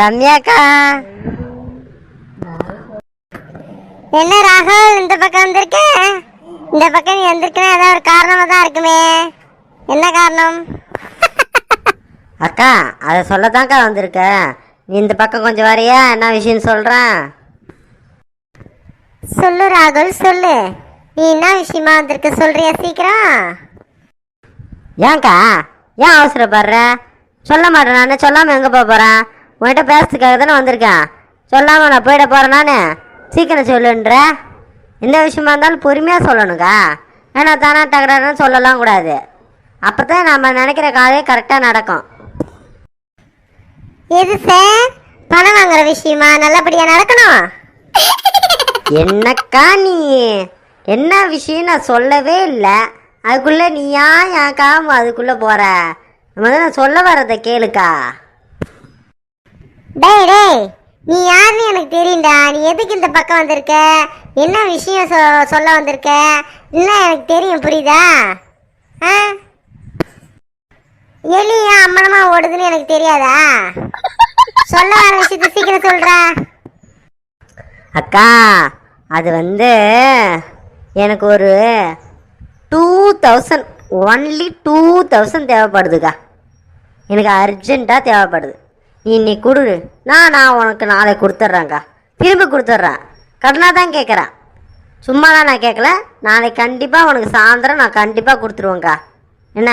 ரம்யாக்கா. என்ன ராகுல் இந்த பக்கம் வந்திருக்க? இந்த பக்கம் நீ வந்திருக்கனா? ஏதாவது ஒரு காரணமா தான் இருக்குமே. என்ன காரணம்? அக்கா அதை சொல்லத்தான்க்கா வந்திருக்கேன் நீ இந்த பக்கம் கொஞ்சம் வரையா? என்ன விஷயம் சொல்கிறேன் சொல்லு ராகுல் சொல்லு. நீ என்ன விஷயமா வந்திருக்க? சொல்றியா சீக்கிரம்? ஏன்க்கா? ஏன் அவசரப்படுற? சொல்ல மாட்டேன் நான். சொல்லாமல் எங்கே போக போகிறேன் உன்கிட்ட பேசுறதுக்காக தானே வந்திருக்கேன். சொல்லாமல் நான் போயிட போகிறேன் நான். சீக்கிரம் சொல்லுன்ற. எந்த விஷயமா இருந்தாலும் பொறுமையாக சொல்லணுக்கா ஏன்னா தானே டகரான்னு சொல்லலாம் கூடாது. அப்போ தான் நம்ம நினைக்கிற காரியம் கரெக்டாக நடக்கும். எது சார் பணம் வாங்குற விஷயமா? நல்லபடியா நடக்கணும்? என்னக்கா நீ? என்ன விஷயம் நான் சொல்லவே இல்லை. அதுக்குள்ளே நீ ஏன் ஏன்க்கா அதுக்குள்ளே போகிற முதல்ல நான் சொல்ல வர்றதை கேளுக்கா. டேய் டேய் நீ யாருன்னு எனக்கு தெரியும்டா. நீ எதுக்கு இந்த பக்கம் வந்திருக்க? என்ன விஷயம் சொ- சொல்ல வந்திருக்க? இல்லை எனக்கு தெரியும் புரியுதா? ஆ? எலி ஏன் அம்மனமா ஓடுதுன்னு எனக்கு தெரியாதா? சொல்ல வர விஷயத்த சீக்கிரம் சொல்றா. அக்கா அது வந்து எனக்கு ஒரு two thousand only two thousand தேவைப்படுதுக்கா. எனக்கு அர்ஜென்ட்டாக தேவைப்படுது. இன்னைக்கு கொடு. நான் நான் உனக்கு நாளைக்கு கொடுத்துட்றேன்க்கா. திரும்பி கொடுத்துட்றேன். கடனாக தான் கேட்குறேன் சும்மாலாம் நான் கேட்கல நாளைக்கு கண்டிப்பாக உனக்கு சாயந்தரம் நான் கண்டிப்பாக கொடுத்துருவேங்க்கா என்ன?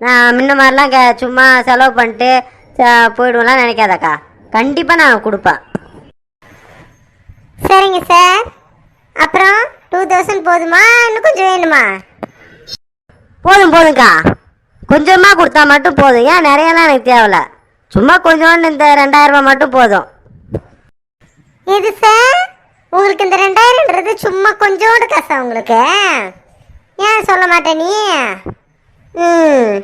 நான் முன்ன மாதிரிலாம் கே சும்மா செலவு பண்ணிட்டு போயிடுவேன்லாம் நினைக்காதக்கா. கண்டிப்பாக நான் கொடுப்பேன். சரிங்க சார். அப்புறம் டூ தௌசண்ட் போதுமா? இன்னும் கொஞ்சம் வேணுமா? போதும் போதும்க்கா. கொஞ்சமாக கொடுத்தா மட்டும் போதும். ஏன் நிறையலாம் எனக்கு தேவையில்ல. சும்மா கொஞ்சோண்டு இந்த ரெண்டாயிரம் ரூபாய் மட்டும் போதும். எது சார்? உங்களுக்கு இந்த ரெண்டாயிரம்ன்றது சும்மா கொஞ்சோண்டு காசா உங்களுக்கு? ஏன் சொல்ல மாட்டே நீ? ம்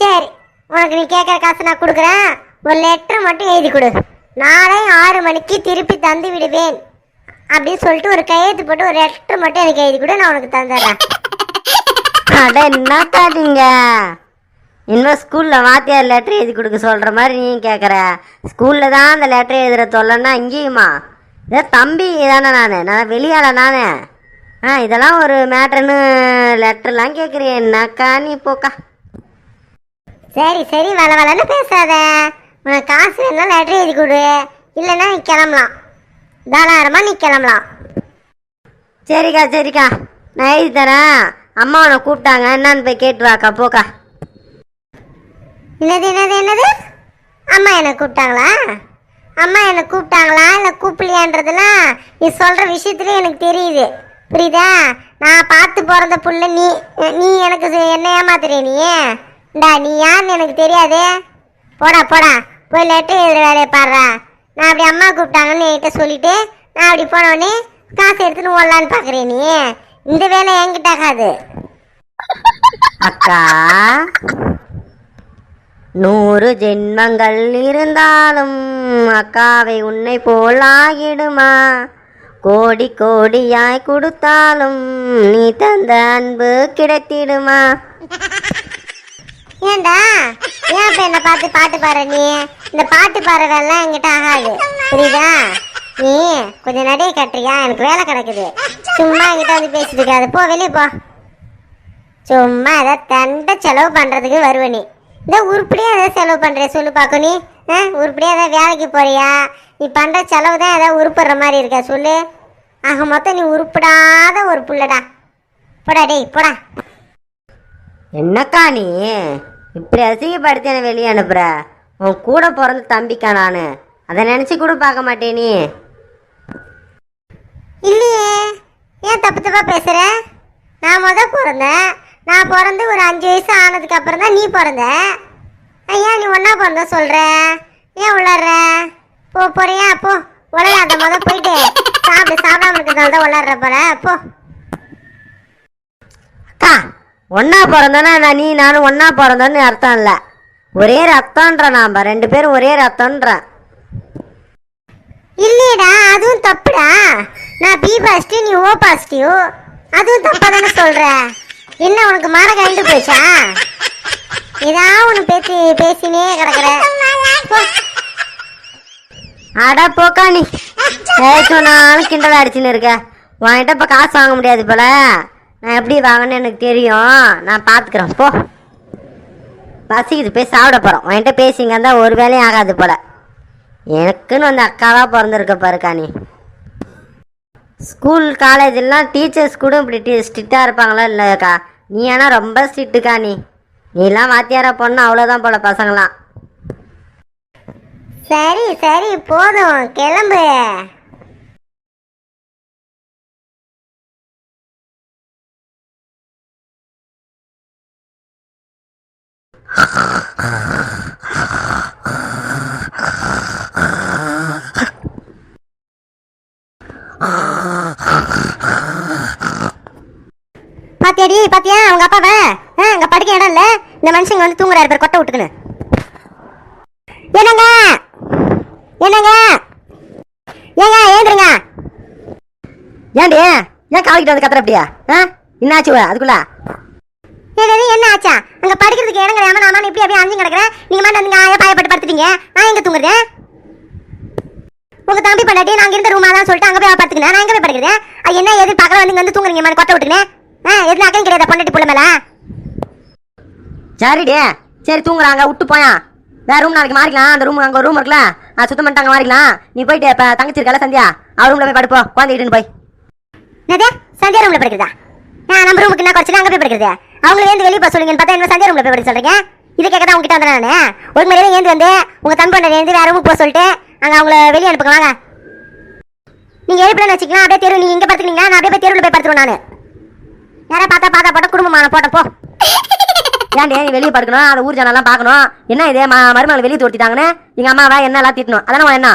சரி. உனக்கு நீ கேட்குற காசு நான் கொடுக்குறேன். ஒரு லெட்டர் மட்டும் எழுதி கொடு. நாளை ஆறு மணிக்கு திருப்பி தந்து விடுவேன். அப்படின்னு சொல்லிட்டு ஒரு கையெழுத்து போட்டு ஒரு லெட்டர் மட்டும் எனக்கு எழுதி கொடு நான் உனக்கு தந்துடுறேன். அட என்னக்கா நீங்க? இன்னும் ஸ்கூலில் வாத்தியார் லெட்டர் எழுதி கொடுக்க சொல்கிற மாதிரி நீ கேட்குற ஸ்கூலில் தான் அந்த லெட்டர் எழுதுகிற தொல்லைன்னா இங்கேயுமா? இதே தம்பி தானே நான். நான் வெளியால நானே. ஆ இதெல்லாம் ஒரு மேட்ருன்னு லெட்டர்லாம் கேட்குறியன்னாக்கா நீ போக்கா. சரி சரி வள வளன்னு பேசாத. உனக்கு காசு வேணா லெட்டர் எழுதி கொடு. இல்லைன்னா நீ கிளம்பலாம். தாராளமாக நீ கிளம்பலாம். சரிக்கா சரிக்கா. நான் எழுதி தரேன். அம்மா உன்னை கூப்பிட்டாங்க. என்னான்னு போய் கேட்டு வாக்கா. போக்கா. என்னது என்னது என்னது? அம்மா என்னை கூப்பிட்டாங்களா? அம்மா என்னை கூப்பிட்டாங்களா? இல்லை கூப்பிடலையான்றதுலாம் நீ சொல்கிற விஷயத்துல எனக்கு தெரியுது. புரியுதா? நான் பார்த்து பிறந்த புள்ள நீ நீ எனக்கு என்ன ஏமாத்துறிய நீ? இந்தா நீ யாருன்னு எனக்கு தெரியாதே. போடா போடா. போய் லெட்டர் எழுதுற வேலையை பாடுறா. நான் அப்படி அம்மா கூப்பிட்டாங்கன்னு என்கிட்ட சொல்லிட்டு நான் அப்படி போனவொடனே காசு எடுத்துன்னு ஓடலான்னு பார்க்குறேன் நீ. இந்த வேலை என்கிட்ட ஆகாது. அக்கா. நூறு ஜென்மங்கள் இருந்தாலும் அக்காவை உன்னை போல் ஆகிடுமா? கோடி கோடியாய் கொடுத்தாலும் நீ தந்த அன்பு கிடைத்திடுமா? ஏண்டா? ஏன் அப்ப என்ன பார்த்து பாட்டு பாடுற நீ? இந்த பாட்டு பாடுறதெல்லாம் என்கிட்ட ஆகாது. புரியுதா? நீ கொஞ்சம் நடைய கட்டுறியா? எனக்கு வேலை கிடக்குது. சும்மா என்கிட்ட வந்து பேசிட்டு இருக்காது. போ வெளியே போ. சும்மா அதை தண்டை செலவு பண்றதுக்கு வருவ நீ. இந்த உருப்படியா ஏதாவது செலவு பண்றியா சொல்லு பார்க்க நீ. ஆ உருப்படியா ஏதாவது வேலைக்கு போறியா? நீ பண்ற செலவு தான் ஏதாவது உருப்படுற மாதிரி இருக்கா சொல்லு. ஆக மொத்தம் நீ உருப்படாத ஒரு புள்ளடா. போடா டேய் போடா. என்னக்கா நீ? இப்படி அசிங்கப்படுத்தி என்னை வெளியே அனுப்புற? உன் கூட பிறந்த தம்பிக்கா நான். அதை நினச்சி கூட பார்க்க மாட்டே நீ. இல்லையே. ஏன் தப்பு தப்பா பேசுற? நான் முத பிறந்தேன். நான் பிறந்து ஒரு அஞ்சு வயசு ஆனதுக்கு அப்புறம் தான் நீ பிறந்த. ஏன் நீ ஒண்ணா பிறந்த சொல்ற? ஏன் உளர்ற? போ போறியா? போ. உலகாத முத போயிட்டு சாப்பிடு. சாப்பிடாம இருக்கிறதால தான் உளர்ற போல. போ. அக்கா ஒன்றா பிறந்தோன்னா நான் நீ நானும் ஒன்றா பிறந்தோன்னு அர்த்தம் இல்லை. ஒரே ரத்தம்ன்ற நாம். ரெண்டு பேரும் ஒரே ரத்தம்ன்றேன் இல்லையடா அதுவும் தப்புடா. நான் பி பாசிட்டிவ் நீ ஓ பாசிட்டிவ் அதுவும் தப்பா தானே சொல்ற? என்ன உனக்கு மாட கண்டு போச்சா? ஏதாவது ஒன்று பேசி பேசினே கிடக்குற. அடா அட போக்கா நீ. சொன்னாலும் கிண்டல் அடிச்சுன்னு இருக்க? உன்கிட்ட இப்போ காசு வாங்க முடியாது போல. நான் எப்படி வாங்கன்னு எனக்கு தெரியும். நான் பார்த்துக்கிறேன் போ. பசிக்குது. போய் சாப்பிட போகிறோம் உன்கிட்ட பேசிங்க இருந்தால் ஒரு வேலையும் ஆகாது போல. எனக்குன்னு வந்து அக்காவாக பிறந்திருக்க பாருக்கா நீ ஸ்கூல் காலேஜெல்லாம் டீச்சர்ஸ் கூட இப்படி டி ஸ்ட்ரிக்டாக இருப்பாங்களா இல்லைக்கா நீ ஆனால் ரொம்ப ஸ்ட்ரிக்ட்டுக்கா நீ. நீலாம் வாத்தியாரா பொண்ணு அவ்வளோதான் போல பசங்களாம். சரி சரி போதும். கிளம்பு. பாத்தியா? அவங்க அப்பாவை? அங்க படிக்க இடம் இல்ல. இந்த மனுஷங்க வந்து தூங்குறாரு பேர் கொட்டை விட்டுக்குன்னு. என்னங்க? என்னங்க? ஏங்க ஏந்துருங்க. ஏன்டி ஏன் காலிக்கிட்டு வந்து கத்துற அப்படியா? என்ன ஆச்சு அதுக்குள்ள? என்ன ஆச்சா? அங்க படிக்கிறதுக்கு இடம் கிடையாம நான் இப்படி அப்படியே அஞ்சு கிடக்குறேன். நீங்க மட்டும் வந்து ஆயா பாயப்பட்டு படுத்துட்டீங்க. நான் எங்க தூங்குறது? உங்க தம்பி பண்ணாட்டி நாங்க இருந்த ரூமா தான் சொல்லிட்டு அங்க போய் படுத்துக்கிறேன் நான் எங்க போய் படுக்கிறேன் என்ன எது பார்க்கல வந்து இங்க வந்து தூங்குறீங்க மாதிரி கொட்டை விட்டுக்கிறேன் ஆ எதுல அக்கம் கிடையாது பொண்டாட்டி புள்ள மேல? சரிடி. சரி தூங்குறாங்க விட்டு போயா. வேற ரூம் நாளைக்கு மாறிக்கலாம். அந்த ரூம் அங்கே ரூம் இருக்குல்ல. அது சுத்தம் பண்ணிட்டு அங்கே மாறிக்கலாம். நீ போயிட்டு இப்போ தங்கச்சி இருக்கல சந்தியா? அவ ரூம்ல போய் படுப்போ. குழந்தைகிட்டு போய். என்னது? சந்தியா ரூம்ல படிக்கிறதா? நான் நம்ம ரூமுக்கு என்ன குறைச்சு அங்க போய் படிக்கிறது. அவங்கள ஏந்து வெளியே போக சொல்லுங்கன்னு பார்த்தா என்ன சந்தியா ரூம்ல போய் படிக்க சொல்றீங்க? இதை கேட்க தான் உங்ககிட்ட வந்தேன் நானு. ஒரு மணி நேரம் ஏந்து வந்து உங்க தம்பி ஏந்து வேற ரூமுக்கு போக சொல்லிட்டு அங்க அவங்கள வெளியே அனுப்புங்க வாங்க. நீங்க எழுப்பலன்னு வச்சுக்கலாம். அப்படியே தெரு நீங்க இங்க படுத்துக்கிறீங்க நான் அப்படியே போய் தெருவில் போய் படுத்துருவேன் நானு. யாரா பார்த்தா பார்த்தா போட்ட குடும்பமான போட்ட போ. ஏன் நீ வெளியே படுக்கணும் அதை ஊர் ஜனெல்லாம் பார்க்கணும்? என்ன இதே ம மருமகள் வெளியே துரத்திட்டாங்கன்னு? எங்கள் அம்மாவை என்ன எல்லாம் திட்டணும். அதெல்லாம் என்ன?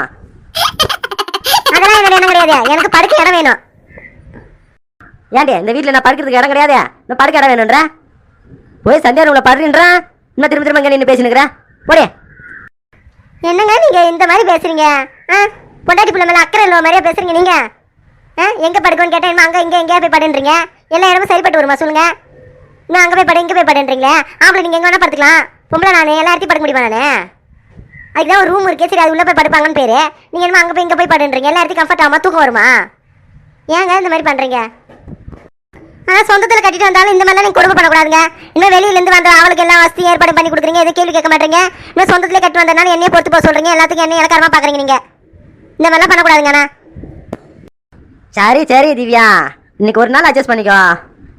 அதெல்லாம் என்னோட எண்ணம் கிடையாது. எனக்கு படுக்க இடம் வேணும். ஏன்டி இந்த வீட்டில் நான் படுக்கிறதுக்கு இடம் கிடையாது? நான் படுக்க இடம் வேணுன்ற போய் சந்தியா உங்களை படுறேன்றேன் இன்னும் திரும்ப திரும்ப நின்று பேசினுக்கிறேன் போடே. என்னங்க நீங்கள் இந்த மாதிரி பேசுறீங்க? ஆ? பொண்டாட்டி பிள்ளை மேலே அக்கறை இல்லை மாதிரியா பேசுறீங்க நீங்கள் ஆ? எங்கே படுக்கணும்னு கேட்டேன் அங்கே இங்கே எங்கேயா போய் படுன்றீங்க? எல்லா இடமும் சரிப்பட்டு வருமா சொல்லுங்க? இன்னும் அங்கே போய் படு இங்கே போய் படுன்றீங்களே? ஆம்பளை நீங்கள் எங்கே வேணால் படுத்துக்கலாம். பொம்பளை நான் எல்லா இடத்தையும் படுக்க முடியுமா நானு? அதுதான் ஒரு ரூம் இருக்கே சரி அது உள்ளே போய் படுப்பாங்கன்னு பேர். நீங்கள் என்ன அங்கே போய் இங்கே போய் படுன்றீங்க. எல்லா இடத்தையும் கம்ஃபர்ட் ஆகாமல் தூக்கம் வருமா? ஏங்க இந்த மாதிரி பண்ணுறீங்க ஆனால் சொந்தத்தில் கட்டிட்டு வந்தாலும் இந்த மாதிரிலாம் நீங்கள் கொடுமை பண்ணக்கூடாதுங்க. இன்னும் வெளியிலேருந்து வந்த அவளுக்கு எல்லாம் வசதி ஏற்பாடு பண்ணி கொடுக்குறீங்க. எதுவும் கேள்வி கேட்க மாட்டீங்க. இன்னும் சொந்தத்திலே கட்டி வந்தனால என்னையே பொறுத்து போக சொல்கிறீங்க எல்லாத்துக்கும் என்ன இலக்காரமாக பார்க்குறீங்க நீங்கள் இந்த மாதிரிலாம் பண்ணக்கூடாதுங்கண்ணா சரி சரி திவ்யா. இன்னைக்கு ஒரு நாள் அட்ஜஸ்ட் பண்ணிக்கோ.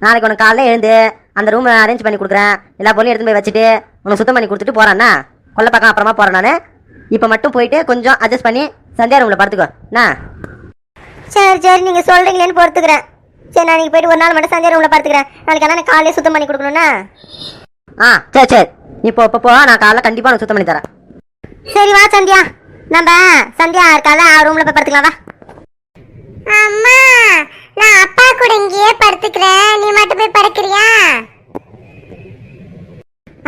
நாளைக்கு உனக்கு காலைல எழுந்து அந்த ரூமை அரேஞ்ச் பண்ணி கொடுக்குறேன். எல்லா பொருளையும் எடுத்து போய் வச்சுட்டு உனக்கு சுத்தம் பண்ணி கொடுத்துட்டு போறேன்னா கொல்லை பக்கம் அப்புறமா போறேன் நான். இப்போ மட்டும் போயிட்டு கொஞ்சம் அட்ஜஸ்ட் பண்ணி சந்தியா ரூமில் படுத்துக்கோ. என்ன சரி சரி நீங்க சொல்றீங்களேன்னு பொறுத்துக்கிறேன். சரி நான் போயிட்டு ஒரு நாள் மட்டும் சந்தியா ரூம்ல படுத்துக்கிறேன். நாளைக்கு ஆனால் காலையிலே சுத்தம் பண்ணி கொடுக்கணும்னா? ஆ சரி சரி. நீ இப்போ இப்போ நான் காலைல கண்டிப்பாக உனக்கு சுத்தம் பண்ணி தரேன். சரி வா சந்தியா. நம்ம சந்தியா இருக்கால ரூம்ல போய் படுத்துக்கலாம் வா. அம்மா நான் அப்பா கூட இங்கேயே படுத்துக்கிறேன். நீ மட்டும் போய் படுக்கிறியா?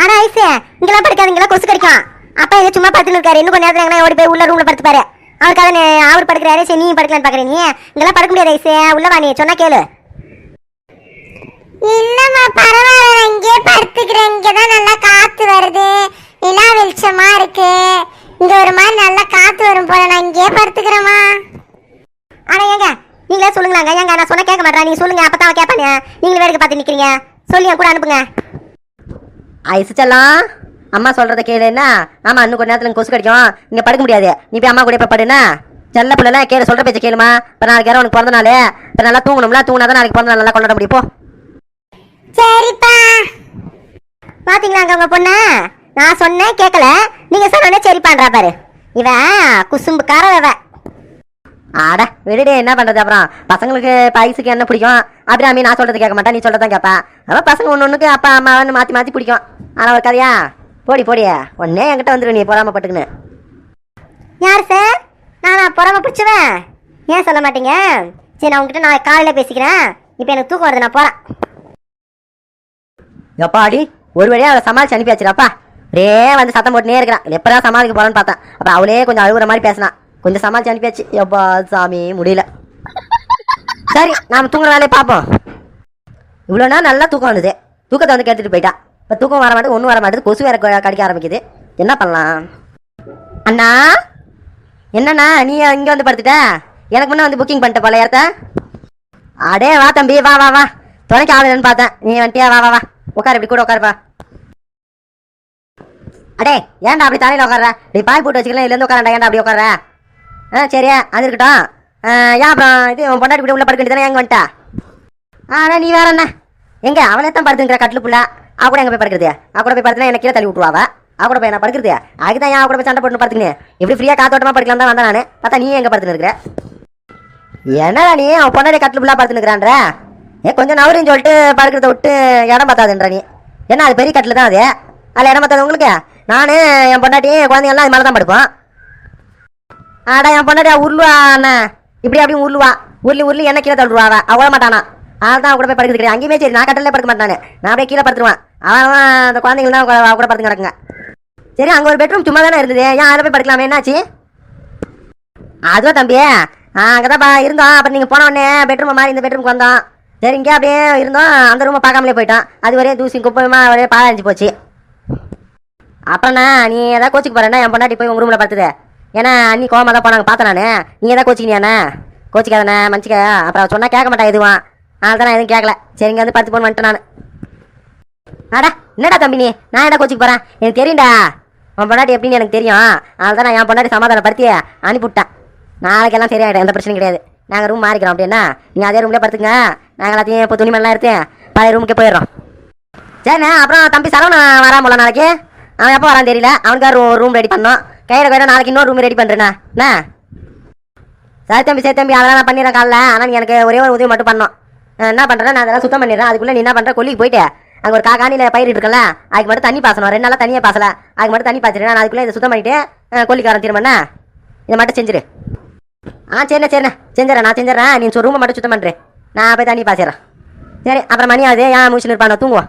ஆனா ஐசு இங்கெல்லாம் படுக்காது இங்கெல்லாம் கொசு கடிக்கும். அப்பா இதை சும்மா படுத்துன்னு இருக்காரு. இன்னும் கொஞ்ச நேரத்துல ஓடி போய் உள்ள ரூம்ல படுத்துப்பாரு. அவருக்காக அவர் படுக்கிறாரு. சரி நீ படுக்கலான்னு பாக்குறேன் நீ. இங்கெல்லாம் படுக்க முடியாது ஐசு. உள்ள வா நீ. சொன்னா கேளு. இல்லம்மா பரவாயில்ல. நான் இங்கேயே படுத்துக்கிறேன். இங்க தான் நல்லா காத்து வருது. நிலா வெளிச்சமா இருக்கு. இங்க ஒரு மாதிரி நல்லா காத்து வரும் போல. நான் இங்கேயே படுத்துக்கிறேம்மா. ஆனா ஏங்க நீங்களே சொல்லுங்களாங்க. ஏங்க நான் சொன்னா கேட்க மாட்டேன் நீங்க சொல்லுங்க அப்பதான் அவன் கேட்பானே. நீங்களே வேடிக்கை பார்த்து நிக்கிறீங்க. சொல்லி கூட அனுப்புங்க. ஐசு செல்லம் அம்மா சொல்கிறத கேளு என்ன? ஆமாம் இன்னும் கொஞ்ச நேரத்தில் கொசு கடிக்கும். இங்கே படுக்க முடியாது. நீ போய் அம்மா கூட போய் படுனா செல்ல பிள்ளைலாம் கேளு சொல்கிற பேச்ச கேளுமா. இப்போ நாளைக்கு யாரும் உனக்கு பிறந்த நாள். இப்போ நல்லா தூங்கணும்ல தூங்கினா தான் நாளைக்கு பிறந்த நாள் நல்லா கொண்டாட முடியும். போ. சரிப்பா. பாத்தீங்களா அங்க உங்க பொண்ணு? நான் சொன்னேன் கேட்கல நீங்க சொன்னோடனே சரிப்பான்றா பாரு. இவன் குசும்பு இவ. ஆட விடுடே என்ன பண்ணுறது அப்புறம்? பசங்களுக்கு பைசுக்கு என்ன பிடிக்கும்? அபிராமி நான் சொல்கிறது கேட்க மாட்டேன் நீ சொல்கிறது தான் கேட்பேன் அவன் பசங்க ஒன்று ஒன்றுக்கு அப்பா அம்மான்னு மாற்றி மாற்றி பிடிக்கும். ஆனால் ஒரு கதையா? போடி போடியா உடனே என்கிட்ட வந்துடு நீ போடாமல் பட்டுக்குன்னு யார் சார் நானா பொறாம பிடிச்சவன்? ஏன் சொல்ல மாட்டீங்க? சரி நான் உங்ககிட்ட நான் காலையில பேசிக்கிறேன். இப்போ எனக்கு தூக்கம் வருது நான் போறேன். எப்பாடி ஒரு வழியாக அவளை சமாளிச்சு அனுப்பியாச்சுடாப்பா ஒரே வந்து சத்தம் போட்டுனே இருக்கிறான். எப்படா சமாளிக்க போறான்னு பார்த்தேன். அப்புறம் அவளே கொஞ்சம் அழுகுற மாதிரி பேசினான் கொஞ்சம் சமாளிச்சு அனுப்பியாச்சு. எப்பா சாமி முடியல. சரி நாம தூங்குற வேலையை பார்ப்போம். இவ்வளோ நாள் நல்லா தூக்கம் வந்தது. தூக்கத்தை வந்து கேட்டுட்டு போயிட்டா. இப்போ தூக்கம் வர மாட்டேது ஒன்றும் வர மாட்டேது கொசு வேற கடிக்க ஆரம்பிக்குது. என்ன பண்ணலாம்? அண்ணா? என்னண்ணா நீ இங்கே வந்து படுத்துட்ட? எனக்கு முன்னே வந்து புக்கிங் பண்ணிட்ட போல ஏத்த அடே வா தம்பி வா வா வா. துணைக்கு ஆளுன்னு பார்த்தேன். நீ வந்துட்டியா? வா வா வா. உட்கார் இப்படி கூட உட்காருப்பா. அடே ஏன்டா அப்படி தலையில் உட்கார நீ பாய் போட்டு வச்சுக்கலாம் இதுலேருந்து உட்காரண்டா ஏன்டா அப்படி உட்கார ஆ சரியா அது இருக்கட்டும். ஏன் அப்புறம் இது உன் பொண்டாட்டி வீட்டு உள்ள படுக்க வேண்டியதானே எங்கே வந்துட்டா? ஆனால் நீ வேற என்ன எங்க அவளே தான் படுத்துங்கிற கட்டில் புள்ள அவ கூட எங்க போய் படுக்கிறது அவ கூட போய் படுத்துனா எனக்கு கீழே தள்ளி விட்டுருவாவா அவ. கூட போய் நான் படுக்கிறது அதுக்கு தான் ஏன் அவ கூட போய் சண்டை போட்டு படுத்துக்கினே. இப்படி ஃப்ரீயாக காத்தோட்டமாக படுக்கலாம் தான் வந்தேன் நான். பார்த்தா நீ எங்கே படுத்துன்னு இருக்கிற என்னடா நீ அவன் பொண்டாட்டி கட்டில் புள்ளா படுத்துனுக்குறான்ற ஏ கொஞ்சம் நவரின்னு சொல்லிட்டு படுக்கிறத விட்டு இடம் பார்த்தாதுன்ற நீ. என்ன அது பெரிய கட்டில் தான் அது? அதில் இடம் பார்த்தாது உங்களுக்கு? நான் என் பொண்டாட்டி குழந்தைங்கள்லாம் அது மேலே தான் படுப்போம். ஆடா என் பொண்ணாடி உருளுவா அண்ணா. இப்படி அப்படியே உருளுவா. உருளி உருளி என்ன கீழே தள்ளுவா அவ. அவள மாட்டானா. அதான் அவன் கூட போய் படுக்கிறது கிடையாது. அங்கேயுமே சரி நான் கட்டலே படுக்க மாட்டானே. நான் அப்படியே கீழே படுத்துருவான். அவன் அந்த குழந்தைங்க தான் கூட படுத்து கிடக்குங்க. சரி அங்கே ஒரு பெட்ரூம் சும்மா தானே இருந்தது. ஏன் அதில் போய் படுக்கலாமே? என்னாச்சு? அதுவா தம்பி அங்கே தான் இருந்தோம். அப்புறம் நீங்கள் போன உடனே பெட்ரூம் மாதிரி இந்த பெட்ரூமுக்கு வந்தோம். சரி இங்கே அப்படியே இருந்தோம். அந்த ரூமை பார்க்காமலே போயிட்டோம். அது ஒரே தூசி குப்பையுமா ஒரே பாழஞ்சு போச்சு. அப்புறம்ண்ணா நீ ஏதாவது கோச்சிக்கு போகிறேன்னா என் பொண்டாட்டி போய் உங்கள் ரூமில் பார்த்துது ஏன்னா அண்ணி கோவமாக தான் போனாங்க. பார்த்தேன் நான். நீங்கள் தான் கோச்சிக்கினியாண்ணே கோச்சிக்காதண்ணே மன்னிச்சிக்க. அப்புறம் சொன்னால் கேட்க மாட்டா எதுவும். அதனால தான் நான் எதுவும் கேட்கல. சரி இங்கே வந்து பத்து போன் வந்துட்டேன் நான். அடா என்னடா தம்பி நீ? நான் என்ன கோச்சிக்கு போகிறேன் எனக்கு தெரியும்டா. உன் பொண்டாட்டி எப்படின்னு எனக்கு தெரியும். அதனால தான் நான் என் பொண்டாட்டி சமாதானப்படுத்தி அனுப்பிவிட்டேன். நாளைக்கெல்லாம் சரியாயிடும். எந்த பிரச்சனையும் கிடையாது. நாங்கள் ரூம் மாறிக்கிறோம் அப்படின்னா? நீங்கள் அதே ரூம்லேயே படுத்துங்க நாங்கள் எல்லாத்தையும் இப்போ துணிமெல்லாம் எடுத்து பழைய ரூமுக்கே போயிடுறோம். சரிண்ணே அப்புறம் தம்பி சரவணன் வரான் போல நாளைக்கு. அவன் எப்போ வரான்னு தெரியல. அவனுக்காக ரூம் ரூம் ரெடி பண்ணோம். கையில் கையில நாளைக்கு இன்னொரு ரூம் ரெடி பண்ணுறேண்ணா சரி தம்பி சரி தம்பி அதெல்லாம் நான் பண்ணிடுறேன் காலைல. ஆனால் எனக்கு ஒரே ஒரு உதவி மட்டும் பண்ணோம். என்ன பண்ணுறேன் நான் அதெல்லாம் சுத்தம் பண்ணிடுறேன். அதுக்குள்ளே நீ என்ன பண்ணுற கொல்லிக்கு போயிட்டு அங்கே ஒரு காக்கானியில் பயிரிட்டு இருக்கல அதுக்கு மட்டும் தண்ணி பாசணும் ரெண்டு நாளாக தண்ணியே பாசலை. அதுக்கு மட்டும் தண்ணி பாய்ச்சிடுறேன். நான் அதுக்குள்ளே இதை சுத்தம் பண்ணிவிட்டு கொல்லிக்காரன் திரும்பண்ணா இதை மட்டும் செஞ்சிரு. ஆ சரிண்ணே சரிண்ணே. செஞ்சிடறேன் நான் செஞ்சிடறேன். நீ ரூமை மட்டும் சுத்தம் பண்ணுறேன் நான் போய் தண்ணி பாய்ச்சிடறேன். சரி அப்புறம் மணி ஆகுது. ஏன் முடிச்சுன்னு இருப்பான் தூங்குவோம்.